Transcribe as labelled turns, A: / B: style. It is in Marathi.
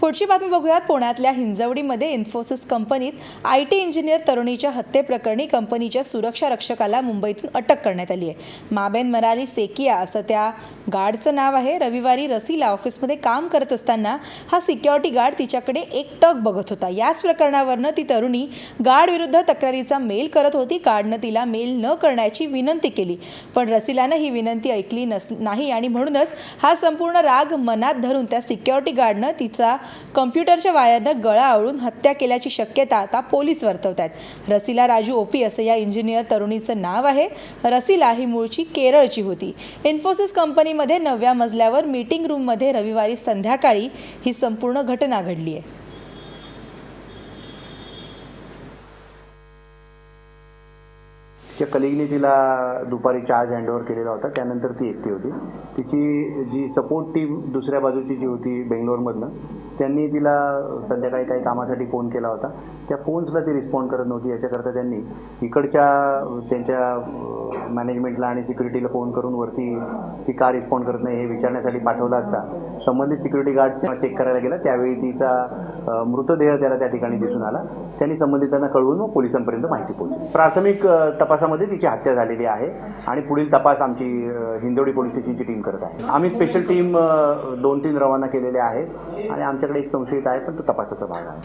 A: पुढची बातमी बघूयात. पुण्यातल्या हिंजवडीमध्ये इन्फोसिस कंपनीत आय टी इंजिनियर तरुणीच्या हत्येप्रकरणी कंपनीच्या सुरक्षा रक्षकाला मुंबईतून अटक करण्यात आली आहे. माबेन मराली सेकिया असं त्या गार्डचं नाव आहे. रविवारी रसीला ऑफिसमध्ये काम करत असताना हा सिक्युरिटी गार्ड तिच्याकडे एक टक बघत होता. याच प्रकरणावरनं ती तरुणी गार्ड विरुद्ध तक्रारीचा मेल करत होती. गार्डनं तिला मेल न करण्याची विनंती केली. पण रसिलानं ही विनंती ऐकली नस नाही आणि म्हणूनच हा संपूर्ण राग मनात धरून त्या सिक्युरिटी गार्डनं तिचा कम्प्युटरच्या वायरनं गळा आवळून हत्या केल्याची शक्यता आता पोलीस वर्तवत आहेत रसिला राजू ओपी असं या इंजिनियर तरुणीचं नाव आहे. रसिला ही मूळची केरळची होती. इन्फोसिस कंपनीमध्ये नवव्या मजल्यावर मीटिंग रूममध्ये रविवारी संध्याकाळी ही संपूर्ण घटना घडली आहे
B: तिच्या कलिगने तिला दुपारी चार्ज हँडओव्हर केलेला होता. त्यानंतर ती एकटी होती. तिची जी सपोर्ट टीम दुसऱ्या बाजूची जी होती बेंगलोरमधनं त्यांनी तिला संध्याकाळी काही कामासाठी फोन केला होता. त्या फोन्सला ती रिस्पॉन्ड करत नव्हती. याच्याकरता त्यांनी इकडच्या त्यांच्या मॅनेजमेंटला आणि सिक्युरिटीला फोन करून वरती ती का रिस्पॉन्ड करत नाही हे विचारण्यासाठी पाठवलं असता. संबंधित सिक्युरिटी गार्ड चेक करायला गेला. त्यावेळी तिचा मृतदेह त्याला त्या ठिकाणी दिसून आला. त्यांनी संबंधितांना कळवून पोलिसांपर्यंत माहिती पोहोचली. प्राथमिक तपासा तपासामध्ये तिची हत्या झालेली आहे आणि पुढील तपास आमची हिंदोडी पोलीस स्टेशनची टीम करत आहे. आम्ही स्पेशल टीम दोन तीन रवाना केलेल्या आहेत आणि आमच्याकडे एक संशयित आहे पण तो तपासाचा भाग आहे.